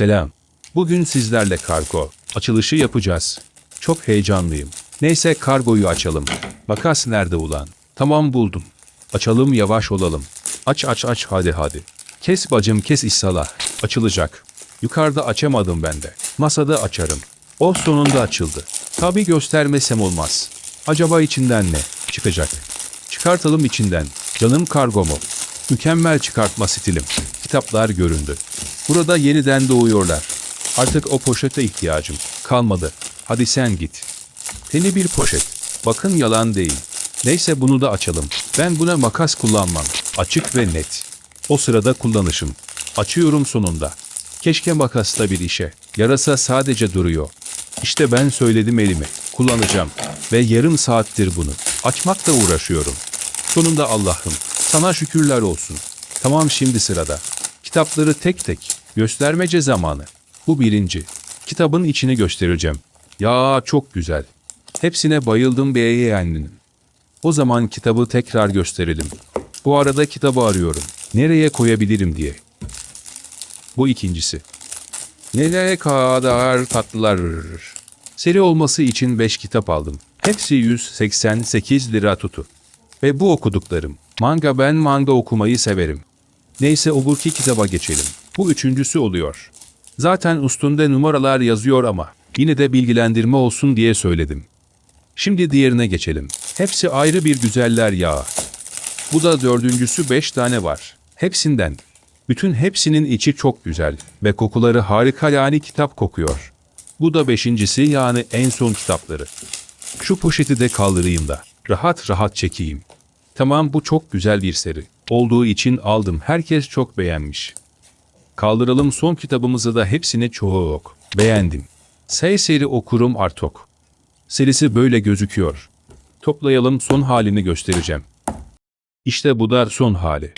Selam. Bugün sizlerle kargo açılışı yapacağız. Çok heyecanlıyım. Neyse kargoyu açalım. Makas nerede ulan? Tamam buldum. Açalım yavaş olalım. Aç aç aç hadi hadi. Kes bacım kes ishala. Açılacak. Yukarıda açamadım ben de. Masada açarım. O sonunda açıldı. Tabi göstermesem olmaz. Acaba içinden ne çıkacak? Çıkartalım içinden. Canım kargomu. Mükemmel çıkartma stilim. Kitaplar göründü. Burada yeniden doğuyorlar. Artık o poşete ihtiyacım kalmadı. Hadi sen git. Teni bir poşet. Bakın yalan değil. Neyse bunu da açalım. Ben buna makas kullanmam. Açık ve net. O sırada kullanışım. Açıyorum sonunda. Keşke makasla bir işe. Yarasa sadece duruyor. İşte ben söyledim elimi. Kullanacağım. Ve yarım saattir bunu. Açmakla uğraşıyorum. Sonunda Allah'ım. Sana şükürler olsun. Tamam şimdi sırada. Kitapları tek tek. Göstermece zamanı. Bu birinci. Kitabın içini göstereceğim. Ya çok güzel. Hepsine bayıldım beğendim. O zaman kitabı tekrar gösterelim. Bu arada kitabı arıyorum. Nereye koyabilirim diye. Bu ikincisi. Nereye kadar tatlılar. Seri olması için 5 kitap aldım. Hepsi 188 lira tutu. Ve bu okuduklarım. Manga ben manga okumayı severim. Neyse öbürki kitaba geçelim. Bu üçüncüsü oluyor. Zaten üstünde numaralar yazıyor ama yine de bilgilendirme olsun diye söyledim. Şimdi diğerine geçelim. Hepsi ayrı bir güzeller ya. Bu da dördüncüsü beş tane var. Hepsinden. Bütün hepsinin içi çok güzel ve kokuları harika yani kitap kokuyor. Bu da beşincisi yani en son kitapları. Şu poşeti de kaldırayım da rahat rahat çekeyim. Tamam bu çok güzel bir seri. Olduğu için aldım. Herkes çok beğenmiş. Kaldıralım son kitabımızı da hepsini çok beğendim. S seri okurum artık. Serisi böyle gözüküyor. Toplayalım son halini göstereceğim. İşte bu da son hali.